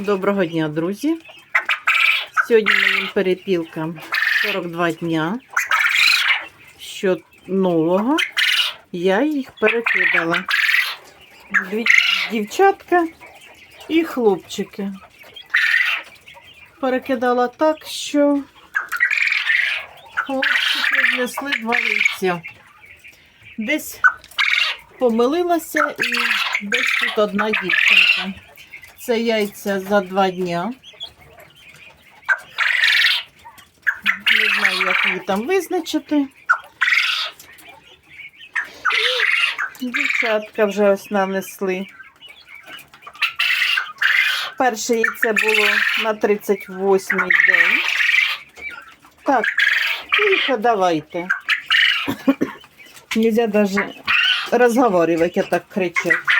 Доброго дня, друзі. Сьогодні моїм перепілкам 42 дня. Що нового я їх перекидала. Дві дівчатка і хлопчики. Перекидала так, що хлопчики внесли два яйця. Десь помилилася і десь тут одна дівчинка. Це яйця за два дня. Не знаю, як її там визначити. Дівчатка вже ось нанесли. Перше яйце було на 38-й день. Так, тихо, давайте. Нельзя даже разговаривать, я так кричать.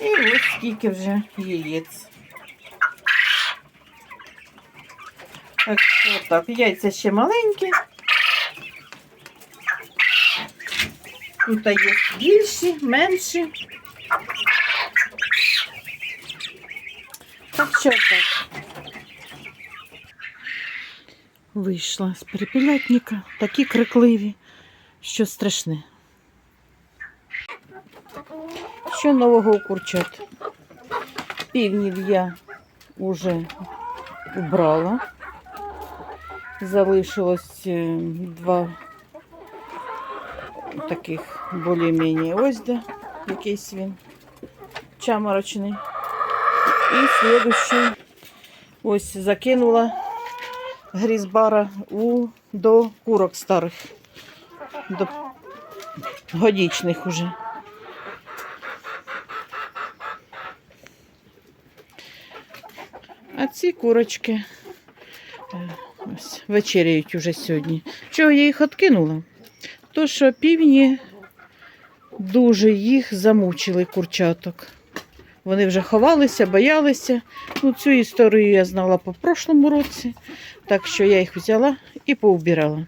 І ось скільки вже яєць. Так так, яйця ще маленькі. Тут є більші, менші. Так що так. Вийшла з перепілятника. Такі крикливі, що страшне. Що нового у курчат? Півнів я вже убрала. Залишилось е, два таких більш-менш ось де якийсь він чаморочний. І слідущий ось закинула грізбара у, до курок старих, до годічних уже. А ці курочки е, ось, вечеряють уже сьогодні. Чого я їх откинула? То, що півні дуже їх замучили курчаток. Вони вже ховалися, боялися. Ну, цю історію я знала по прошлому році, так що я їх взяла і поубирала.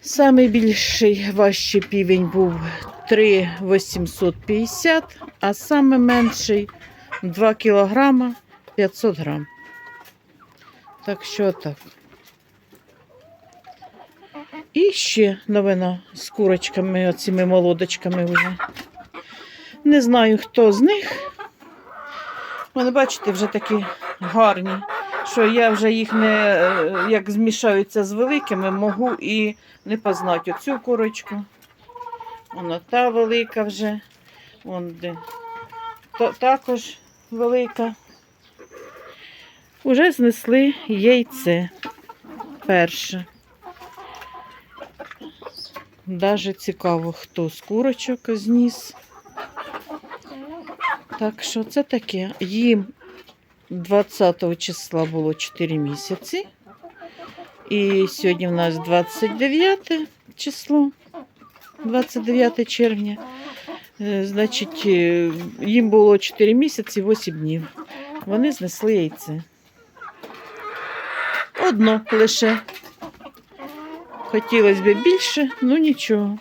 Самий більший важчий півень був 3,850, а саме менший 2 кілограма 500 грам. Так що так. І ще новина з курочками, оціми молодочками вже. Не знаю, хто з них. Вони, бачите, вже такі гарні, що я вже їх не е, як змішаються з великими, можу і не познати оцю курочку. Вона та велика вже. Вон де. Також велика. Уже знесли яйце перше. Даже цікаво, хто з курочок зніс. Так що це таке. Їм 20 числа було 4 місяці. І сьогодні в нас 29 число, 29 червня. Е, Значить, е, їм було 4 місяці 8 днів. Вони знесли яйце. Одно лише. Хотілося б більше, ну нічого.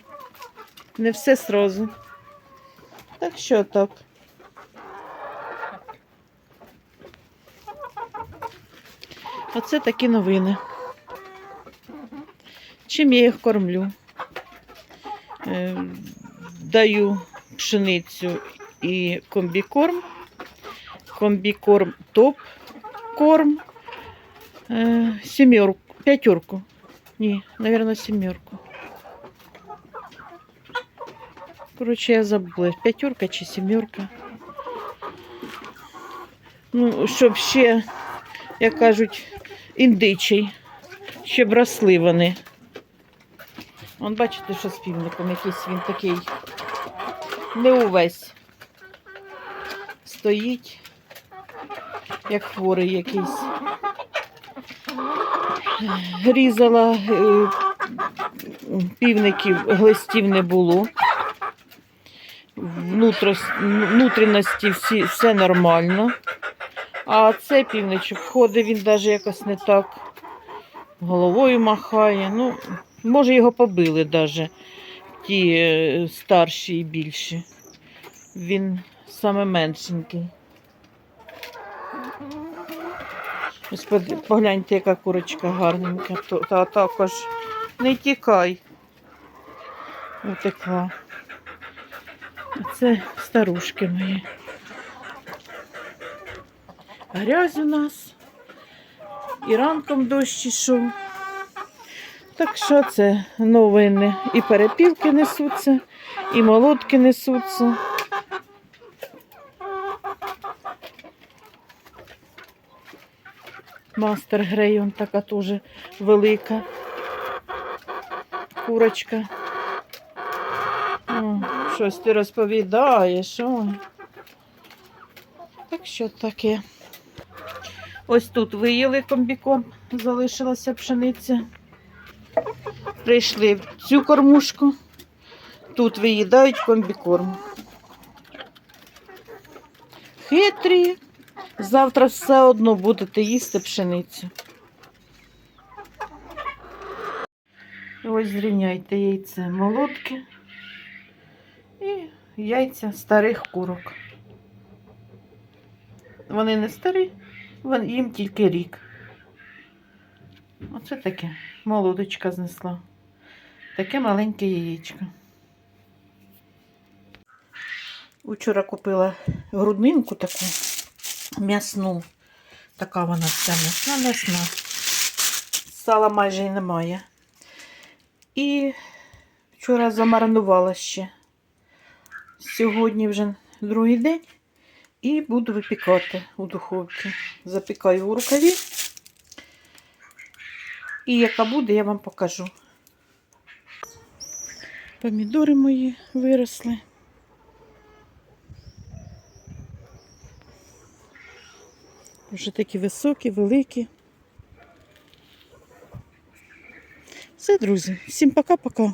Не все сразу. Так що так. Оце такі новини. Чим я їх кормлю? Е, Даю пшеницю і комбікорм. Комбікорм топ корм. Е, Сімерку, п'ятерку. Ні, мабуть, сімерку. Коротше, я забула, п'ятерка чи сімерка. Ну, щоб ще, як кажуть, індичий, щоб росли вони. Вон бачите, що з півником якийсь він такий не увесь. Стоїть, як хворий якийсь. Різала е, півників, глистів не було. Внутрішності всі, все нормально. А цей півничок ходить, він навіть якось не так головою махає. Ну, може, його побили навіть ті е, старші і більші. Він саме меншенький. Ось погляньте, яка курочка гарненька. Та також не тікай. Утекла. Це старушки мої. Грязь у нас. І ранком дощ ішов. Так що це новини? І перепілки несуться, і молотки несуться. Мастер Грей, он така теж велика. Курочка. О, щось ти розповідаєш. Ой. Так що таке. Ось тут виїли комбікорм, залишилася пшениця. Прийшли в цю кормушку. Тут виїдають комбікорм. Хитрі. Завтра все одно будете їсти пшеницю. Ось зрівняйте яйце молотки і яйця старих курок. Вони не старі, їм тільки рік. Оце таке молодочка знесла. Таке маленьке яєчко. Учора купила груднинку таку м'ясну. Така вона вся м'ясна, м'ясна. Сала майже й немає. І вчора замаринувала ще. Сьогодні вже другий день. І буду випікати у духовці. Запікаю у рукаві. І яка буде, я вам покажу. Помідори мої виросли. Вже такі високі, великі. Все, друзі. Всім пока-пока.